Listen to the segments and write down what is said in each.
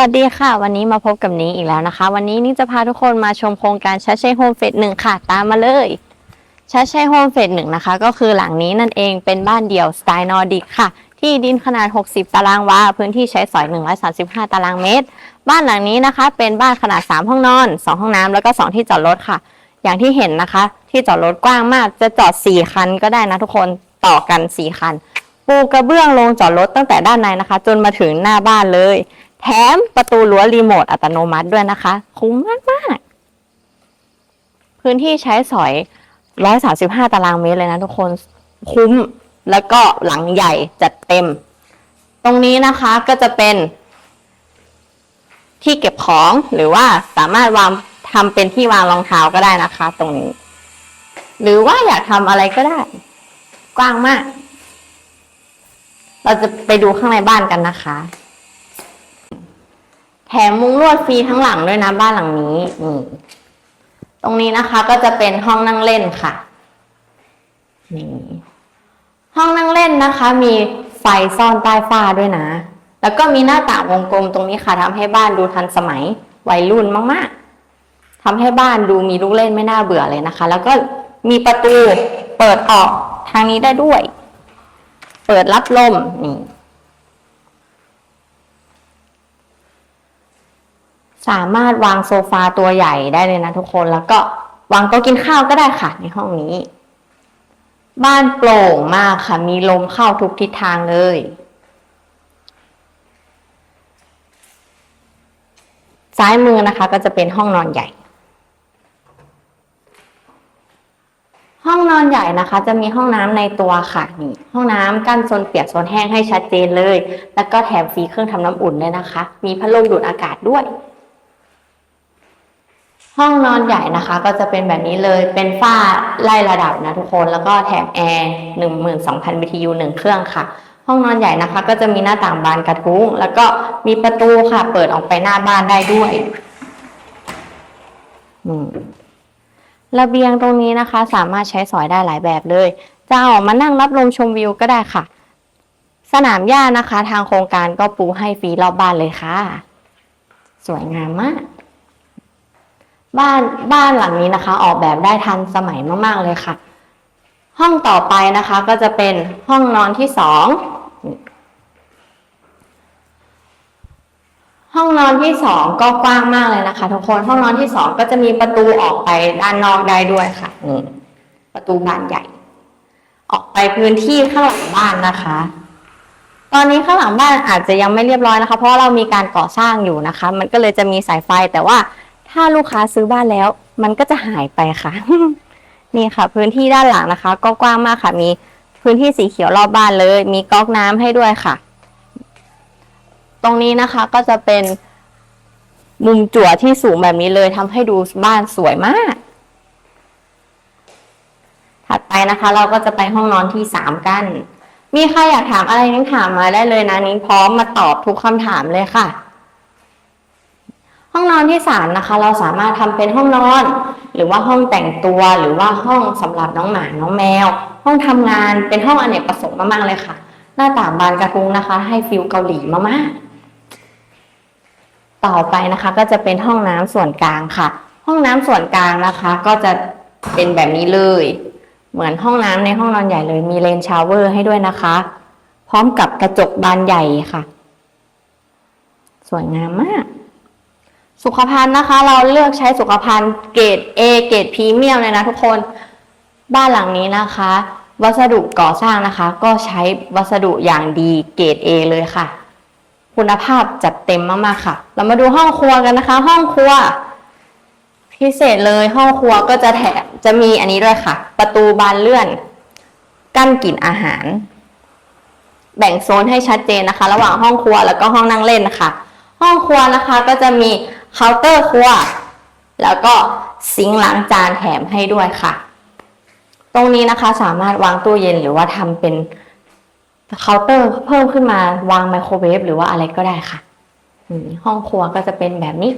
วัสดีค่ะ วันนี้มาพบกับนิ้อีกแล้วนะคะ วันนี้นิ้งจะพาทุกคนมาชมโครงการชัดชัยโฮมเฟสหนึ่งค่ะ ตามมาเลยชัดชัยโฮมเฟสหนึ่งนะคะ ก็คือหลังนี้นั่นเองเป็นบ้านเดี่ยวสไตล์นอร์ดิกค่ะ ที่ดินขนาด 60 ตารางวา พื้นที่ใช้สอย 135 ตารางเมตร บ้านหลังนี้นะคะ เป็นบ้านขนาด 3 ห้องนอน 2 ห้องน้ำแล้วก็ 2 ที่จอดรถค่ะ อย่างที่เห็นนะคะ ที่จอดรถกว้างมาก จะจอด 4 คันก็ได้นะทุกคนต่อกัน 4 คันปูกระเบื้องลงจอดรถตั้งแต่ด้านในนะคะ จนมาถึงหน้าบ้านเลย แถมประตูรั้วรีโมทอัตโนมัติด้วยนะคะ คุ้มมากมากพื้นที่ใช้สอย 135 ตารางเมตรเลยนะทุกคนคุ้มแล้วก็หลังใหญ่จัดเต็ม ตรงนี้นะคะก็จะเป็น ที่เก็บของหรือว่าสามารถวางทำเป็นที่วางรองเท้าก็ได้นะคะ ตรงนี้ หรือว่าอยากทำอะไรก็ได้ กว้างมาก เราจะไปดูข้างในบ้านกันนะคะ แถมมุ้งลวดฟรีทั้งหลังด้วยนะบ้านหลังนี้นี่ตรงนี้นะคะก็จะเป็นห้องนั่งเล่นค่ะนี่ห้องนั่งเล่นนะคะ มีไฟซ่อนใต้ฝ้าด้วยนะ แล้วก็มีหน้าต่างวงกลมตรงนี้ค่ะทำให้บ้านดูทันสมัยวัยรุ่นมาก ๆทำให้บ้านดูมีลูกเล่นไม่น่าเบื่อเลยนะคะ แล้วก็มีประตูเปิดออกทางนี้ได้ด้วย เปิดรับลมนี่ สามารถวางโซฟาตัวใหญ่ได้เลยนะทุกคนแล้วก็วางโต๊ะกินข้าวก็ได้ค่ะ ในห้องนี้ บ้านโปร่งมากค่ะ มีลมเข้าทุกทิศทางเลย ซ้ายมือนะคะก็จะเป็นห้องนอนใหญ่ ห้องนอนใหญ่นะคะ จะมีห้องน้ำในตัวค่ะนี่ห้องน้ำกั้นโซนเปียกโซนแห้งให้ชัดเจนเลย แล้วก็แถมฟรีเครื่องทำน้ำอุ่นด้วยนะคะ มีพัดลมดูดอากาศด้วย ห้องนอนใหญ่นะคะ ก็จะเป็นแบบนี้เลยเป็นฝ้าไล่ระดับนะทุกคนแล้วก็แถมแอร์หนึ่งหมื่นสองพัน BTU หนึ่งเครื่องค่ะ ห้องนอนใหญ่นะคะ ก็จะมีหน้าต่างบานกระทุ้ง แล้วก็มีประตูค่ะเปิดออกไปหน้าบ้านได้ด้วยระเบียงตรงนี้นะคะ สามารถใช้สอยได้หลายแบบเลย จะออกมานั่งรับลมชมวิวก็ได้ค่ะ สนามหญ้านะคะ ทางโครงการก็ปูให้ฟรีรอบบ้านเลยค่ะ สวยงามมาก บ้านบ้านหลังนี้นะคะ ออกแบบได้ทันสมัยมาก ๆ เลยค่ะ ห้องต่อไปนะคะก็จะเป็นห้องนอนที่สองห้องนอนที่สองก็กว้างมากเลยนะคะ ทุกคนห้องนอนที่สองก็จะมีประตูออกไปด้านนอกได้ด้วยค่ะนี่ประตูบานใหญ่ ออกไปพื้นที่ข้างหลังบ้านนะคะ ตอนนี้ข้างหลังบ้านอาจจะยังไม่เรียบร้อยนะคะ เพราะเรามีการก่อสร้างอยู่นะคะ มันก็เลยจะมีสายไฟแต่ว่า ถ้าลูกค้าซื้อบ้านแล้ว มันก็จะหายไปค่ะ นี่ค่ะ พื้นที่ด้านหลังนะคะ ก็กว้างมากค่ะ มีพื้นที่สีเขียวรอบบ้านเลย มีก๊อกน้ำให้ด้วยค่ะ ตรงนี้นะคะก็จะเป็นมุมจั่วที่สูงแบบนี้เลยทำให้ดูบ้านสวยมาก ถัดไปนะคะ เราก็จะไปห้องนอนที่สามกัน มีใครอยากถามอะไรนิ้งถามมาได้เลยนะนิ้งพร้อมมาตอบทุกคำถามเลยค่ะ ห้องนอนที่สามนะคะ เราสามารถทำเป็นห้องนอน หรือว่าห้องแต่งตัวหรือว่าห้องสำหรับน้องหมาน้องแมว ห้องทำงานเป็นห้องอเนกประสงค์มากๆเลยค่ะ หน้าต่างบานกระทุ้งนะคะ ให้ฟิลเกาหลีมากๆต่อไปนะคะ ก็จะเป็นห้องน้ำส่วนกลางค่ะ ห้องน้ำส่วนกลางนะคะ ก็จะเป็นแบบนี้เลย เหมือนห้องน้ำในห้องนอนใหญ่เลย มีเลนชาวเวอร์ให้ด้วยนะคะ พร้อมกับกระจกบานใหญ่ค่ะ สวยงามมาก สุขภัณฑ์นะคะ เราเลือกใช้สุขภัณฑ์เกรด A เกรดพรีเมียมเลยนะทุกคนบ้านหลังนี้นะคะ วัสดุก่อสร้างนะคะ ก็ใช้วัสดุอย่างดีเกรด A เลยค่ะ คุณภาพจัดเต็มมากๆค่ะ เรามาดูห้องครัวกันนะคะ ห้องครัว พิเศษเลยห้องครัวก็จะแถมจะมีอันนี้ด้วยค่ะ ประตูบานเลื่อน กั้นกลิ่นอาหาร แบ่งโซนให้ชัดเจนนะคะ ระหว่างห้องครัวแล้วก็ห้องนั่งเล่นนะคะ ห้องครัวนะคะก็จะมี เคาน์เตอร์ครัว แล้วก็ซิงค์ล้างจานแถมให้ด้วยค่ะ ตรงนี้นะคะสามารถวางตู้เย็นหรือว่าทำเป็นเคาน์เตอร์เพิ่มขึ้นมาวางไมโครเวฟหรือว่าอะไรก็ได้ค่ะห้องครัวก็จะเป็นแบบนี้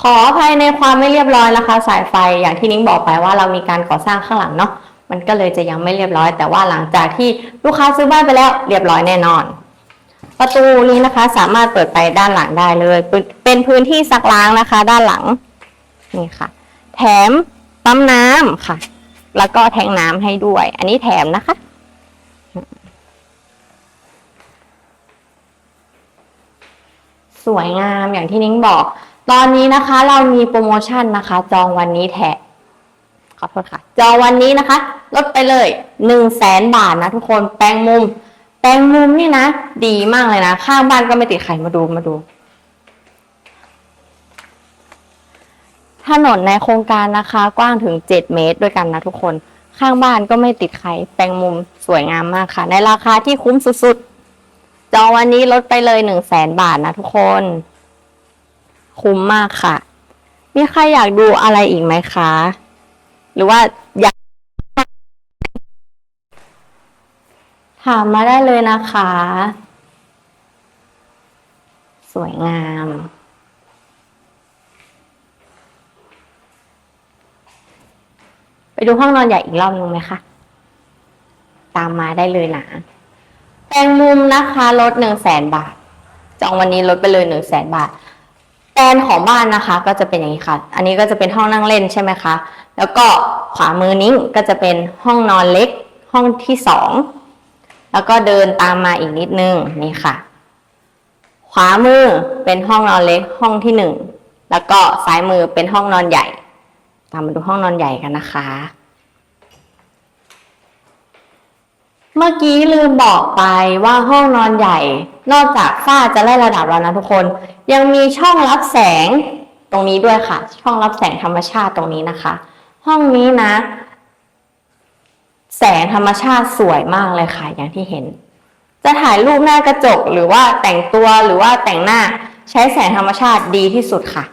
ขออภัยในความไม่เรียบร้อยนะคะ สายไฟอย่างที่นิ้งบอกไปว่าเรามีการก่อสร้างข้างหลังเนาะมันก็เลยจะยังไม่เรียบร้อย แต่ว่าหลังจากที่ลูกค้าซื้อบ้านไปแล้วเรียบร้อยแน่นอน ประตูนี้นะคะ สามารถเปิดไปด้านหลังได้เลย เป็นพื้นที่ซักล้างนะคะ ด้านหลังนี่ค่ะ แถมปั๊มน้ำค่ะ แล้วก็แทงน้ำให้ด้วย อันนี้แถมนะคะ สวยงามอย่างที่นิ้งบอก ตอนนี้นะคะเรามีโปรโมชั่นนะคะ จองวันนี้แถมขอโทษค่ะ จองวันนี้นะคะ ลดไปเลยหนึ่งแสนบาทนะทุกคนแปลงมุม แปลงมุมนี่นะ ดีมากเลยนะ ข้างบ้านก็ไม่ติดไข่มาดูมาดู ถนนในโครงการนะคะ กว้างถึง 7 เมตรด้วยกันนะทุกคน ข้างบ้านก็ไม่ติดไข่แปลงมุมสวยงามมากค่ะ ในราคาที่คุ้มสุดๆ จองวันนี้ลดไปเลย1 0 0 0 0แสนบาทนะทุกคน คุ้มมากค่ะ มีใครอยากดูอะไรอีกไหมคะ หรือว่าอยาก ถามมาได้เลยนะคะ สวยงาม ไปดูห้องนอนใหญ่อีกรอบนึงไหมคะ ตามมาได้เลยนะแปลงมุมนะคะลดหนึ่งแสนบาท จองวันนี้ลดไปเลยหนึ่งแสนบาทแปลนของบ้านนะคะ ก็จะเป็นอย่างนี้ค่ะ อันนี้ก็จะเป็นห้องนั่งเล่นใช่ไหมคะ แล้วก็ขวามือนิ้งก็จะเป็นห้องนอนเล็กห้องที่สอง แล้วก็เดินตามมาอีกนิดนึงนี่ค่ะ ขวามือเป็นห้องนอนเล็กห้องที่หนึ่งแล้วก็ซ้ายมือเป็นห้องนอนใหญ่ ตามมาดูห้องนอนใหญ่กันนะคะ เมื่อกี้ลืมบอกไปว่าห้องนอนใหญ่ นอกจากฝ้าจะไล่ระดับแล้วนะทุกคน ยังมีช่องรับแสงตรงนี้ด้วยค่ะ ช่องรับแสงธรรมชาติตรงนี้นะคะ ห้องนี้นะ แสงธรรมชาติสวยมากเลยค่ะ อย่างที่เห็น จะถ่ายรูปหน้ากระจกหรือว่าแต่งตัวหรือว่าแต่งหน้าใช้แสงธรรมชาติดีที่สุดค่ะ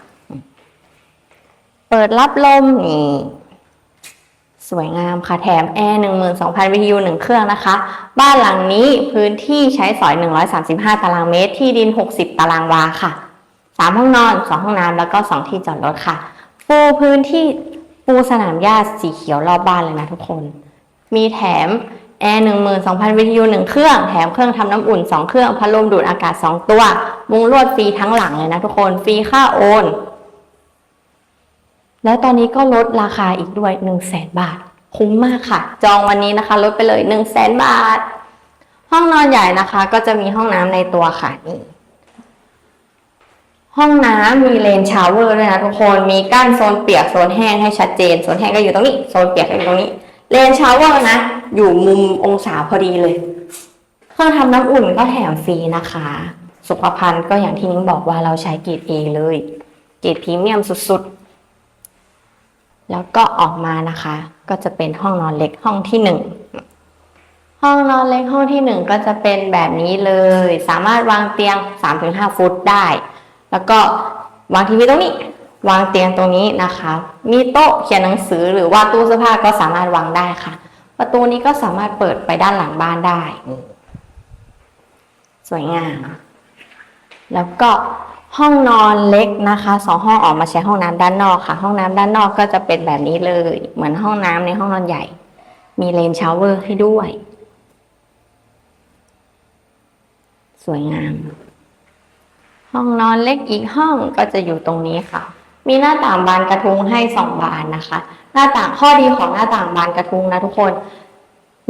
เปิดรับลมนี่สวยงามค่ะ แถมแอร์12,000 BTU หนึ่งเครื่องนะคะ บ้านหลังนี้พื้นที่ใช้สอย135ตารางเมตร ที่ดิน60ตารางวาค่ะ3ห้องนอน2ห้องน้ำแล้วก็2ที่จอดรถค่ะ ปูพื้นที่ปูสนามหญ้าสีเขียวรอบบ้านเลยนะทุกคน มีแถมแอร์12,000 BTU หนึ่งเครื่อง แถมเครื่องทำน้ำอุ่น 2 เครื่อง พัดลมดูดอากาศ 2 ตัว มุงลวดฟรีทั้งหลังเลยนะทุกคน ฟรีค่าโอน แล้วตอนนี้ก็ลดราคาอีกด้วย 1 0 0 0 0แสนบาท คุ้มมากค่ะ จองวันนี้นะคะ ลดไปเลย 1 0 0 0 0แสนบาท ห้องนอนใหญ่นะคะ ก็จะมีห้องน้ำในตัวค่ะนี่ห้องน้ำมีเลนชาวเวอร์ด้วยนะทุกคน มีกั้นโซนเปียกโซนแห้งให้ชัดเจน โซนแห้งก็อยู่ตรงนี้ โซนเปียกก็อยู่ตรงนี้ เลนชาวเวอร์นะ อยู่มุมองศาพอดีเลย เครื่องทำน้ำอุ่นก็แถมฟรีนะคะ สุขภัณฑ์ก็อย่างที่นิ้งบอกว่าเราใช้เกรดเอเลย เกรดพรีเมียมสุดๆ แล้วก็ออกมานะคะ ก็จะเป็นห้องนอนเล็กห้องที่หนึ่งห้องนอนเล็กห้องที่หนึ่งก็จะเป็นแบบนี้เลย สามารถวางเตียง 3-5 ฟุตได้ แล้วก็วางทีวีตรงนี้ วางเตียงตรงนี้นะคะ มีโต๊ะเขียนหนังสือหรือว่าตู้เสื้อผ้าก็สามารถวางได้ค่ะ ประตูนี้ก็สามารถเปิดไปด้านหลังบ้านได้ สวยงาม แล้วก็ห้องนอนเล็กนะคะสองห้องออกมาใช้ห้องน้ำด้านนอกค่ะ ห้องน้ำด้านนอกก็จะเป็นแบบนี้เลย เหมือนห้องน้ำในห้องนอนใหญ่ มีเลนชาวเวอร์ให้ด้วย สวยงาม ห้องนอนเล็กอีกห้องก็จะอยู่ตรงนี้ค่ะ มีหน้าต่างบานกระทุงให้สองบานนะคะ หน้าต่างข้อดีของหน้าต่างบานกระทุงนะทุกคน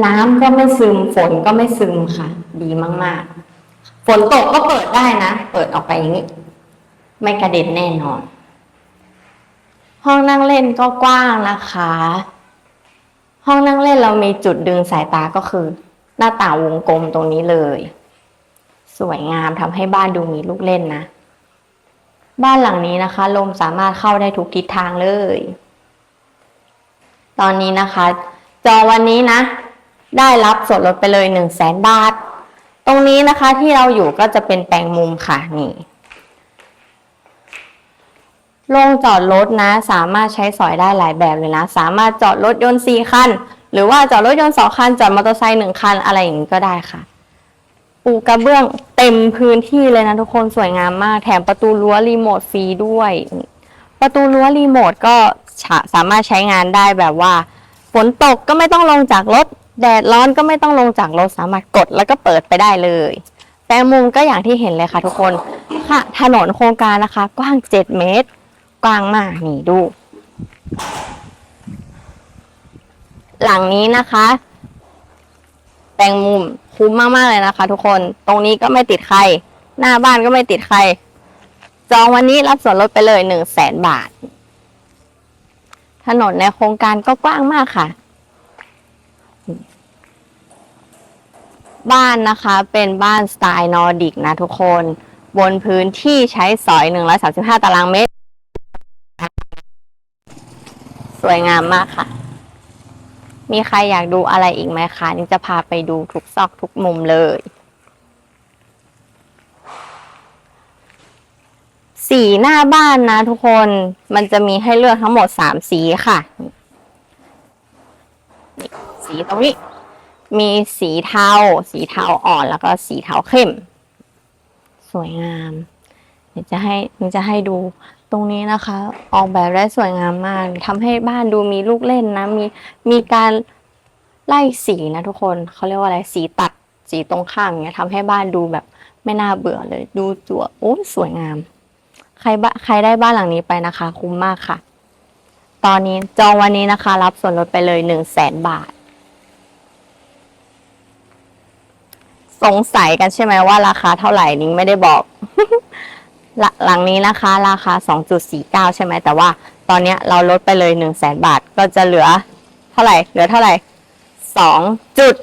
น้ำก็ไม่ซึมฝนก็ไม่ซึมค่ะ ดีมากๆ ฝนตกก็เปิดได้นะ เปิดออกไปอย่างนี้ ไม่กระเด็นแน่นอน ห้องนั่งเล่นก็กว้างนะคะ ห้องนั่งเล่นเรามีจุดดึงสายตาก็คือ หน้าต่างวงกลมตรงนี้เลย สวยงามทำให้บ้านดูมีลูกเล่นนะ บ้านหลังนี้นะคะ ลมสามารถเข้าได้ทุกทิศทางเลย ตอนนี้นะคะ จอวันนี้นะ ได้รับส่วนลดไปเลยหนึ่งแสนบาท ตรงนี้นะคะที่เราอยู่ก็จะเป็นแปลงมุมค่ะนี่โรงจอดรถนะ สามารถใช้สอยได้หลายแบบเลยนะ สามารถจอดรถยนต์สี่คัน หรือว่าจอดรถยนต์สองคัน จอดมอเตอร์ไซค์หนึ่งคันอะไรอย่างนี้ก็ได้ค่ะ ปูกระเบื้องเต็มพื้นที่เลยนะทุกคนสวยงามมาก แถมประตูรั้วรีโมทฟรีด้วย ประตูรั้วรีโมทก็สามารถใช้งานได้แบบว่า ฝนตกก็ไม่ต้องลงจากรถ แดดร้อนก็ไม่ต้องลงจากรถสามารถกดแล้วก็เปิดไปได้เลยแปแปลงมุมก็อย่างที่เห็นเลยค่ะ ทุกคนค่ะถนนโครงการนะคะ กว้าง 7 เมตร กว้างมากนี่ดู หลังนี้นะคะ แปลงมุม คุ้มมากๆเลยนะคะ ทุกคน ตรงนี้ก็ไม่ติดใคร หน้าบ้านก็ไม่ติดใคร จองวันนี้รับส่วนลดไปเลยหนึ่งแสนบาท ถนนในโครงการก็กว้างมากค่ะ บ้านนะคะเป็นบ้านสไตล์นอร์ดิกนะทุกคน บนพื้นที่ใช้สอย135ตารางเมตร สวยงามมากค่ะ มีใครอยากดูอะไรอีกไหมคะนี่จะพาไปดูทุกซอกทุกมุมเลย สีหน้าบ้านนะทุกคน มันจะมีให้เลือกทั้งหมดสามสีค่ะ สีตรงนี้ มีสีเทา สีเทาอ่อนแล้วก็สีเทาเข้ม สวยงามเดี๋ยวจะให้นี่จะให้ดู ตรงนี้นะคะ ออกแบบได้สวยงามมากทำให้บ้านดูมีลูกเล่นนะ มีมีการไล่สีนะทุกคนเขาเรียกว่าอะไรสีตัดสีตรงข้ามอย่างเงี้ยทำให้บ้านดูแบบไม่น่าเบื่อเลย ดูจั่วโอ้สวยงาม ใครบ้าใครได้บ้านหลังนี้ไปนะคะ คุ้มมากค่ะ ตอนนี้จองวันนี้นะคะ รับส่วนลดไปเลยหนึ่งแสนบาท สงสัยกันใช่ไหมว่าราคาเท่าไหร่นิ้งไม่ได้บอก หลหลังนี้นะคะ ราคา 2.49 ใช่ไหมแต่ว่าตอนนี้เราลดไปเลย 1 0 0 0 0แสนบาท ก็จะเหลือเท่าไหร่ เหลือเท่าไหร่2จุด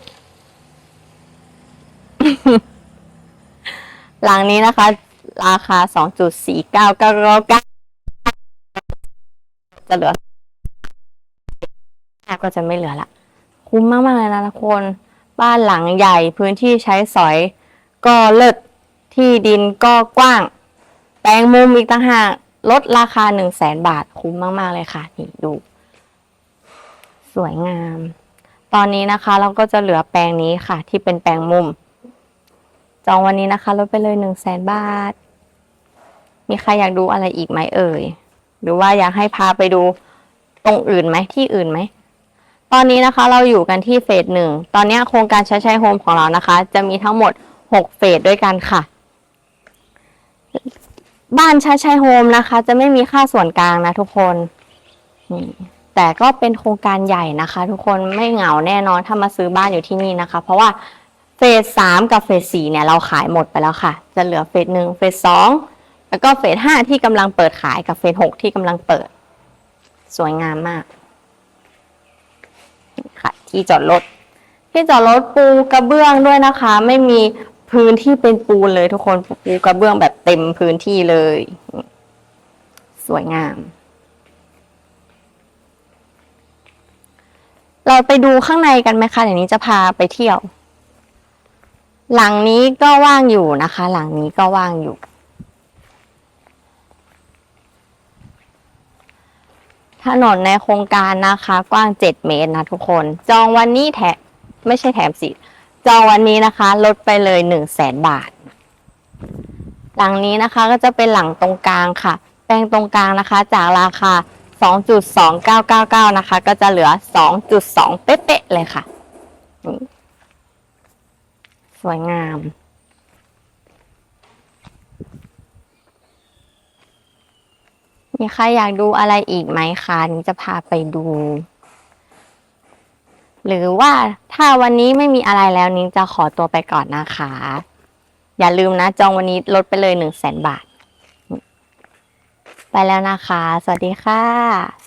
หลังนี้นะคะ ราคา 2.4999จะเหลือก็จะไม่เหลือละ คุ้มมากๆเลยนะทุกคน บ้านหลังใหญ่พื้นที่ใช้สอย ก็เลิศที่ดินก็กว้าง ลงมุมอีกต่างหากลดราคาหนึ่งแสนบาทคุ้มมากๆเลยค่ะ นี่ดู สวยงาม ตอนนี้นะคะ เราก็จะเหลือแปลงนี้ค่ะ ที่เป็นแปลงมุม จองวันนี้นะคะลดไปเลยหนึ่งแสนบาท มีใครอยากดูอะไรอีกไหมเอ่ย หรือว่าอยากให้พาไปดูตรงอื่นไหมที่อื่นไหมตอนนี้นะคะเราอยู่กันที่เฟสหนึ่ง ตอนนี้โครงการใช้ใช้โฮมของเรานะคะ จะมีทั้งหมด 6 เฟสด้วยกันค่ะ บ้านช้ใช้โฮมนะคะ จะไม่มีค่าส่วนกลางนะทุกคนนี่แต่ก็เป็นโครงการใหญ่นะคะ ทุกคนไม่เหงาแน่นอนถ้ามาซื้อบ้านอยู่ที่นี่นะคะ เพราะว่าเฟสสามกับเฟสสี่เนี่ยเราขายหมดไปแล้วค่ะ จะเหลือเฟสหนึ่งเฟสสองแล้วก็เฟสห้าที่กำลังเปิดขายกับเฟสหกที่กำลังเปิด สวยงามมากค่ะที่จอดรถที่จอดรถปูกระเบื้องด้วยนะคะ ไม่มี พื้นที่เป็นปูนเลยทุกคนปูกระเบื้องแบบเต็มพื้นที่เลย สวยงาม เราไปดูข้างในกันไหมคะเดี๋ยวนี้จะพาไปเที่ยว หลังนี้ก็ว่างอยู่นะคะ หลังนี้ก็ว่างอยู่ ถนนในโครงการนะคะ กว้าง7เมตรนะทุกคน จองวันนี้แถมไม่ใช่แถมสิ จองวันนี้นะคะ ลดไปเลย1 0 0 0 0แสนบาท หลังนี้นะคะก็จะเป็นหลังตรงกลางค่ะ แปลงตรงกลางนะคะ จากราคา 2.2999 นะคะ ก็จะเหลือ 2.2 เป๊ะๆเลยค่ะ สวยงามมีใครอยากดูอะไรอีกไหมคะนี่จะพาไปดู หรือว่าถ้าวันนี้ไม่มีอะไรแล้วนิ้งจะขอตัวไปก่อนนะคะ อย่าลืมนะ จองวันนี้ลดไปเลยหนึ่งแสนบาท ไปแล้วนะคะ สวัสดีค่ะ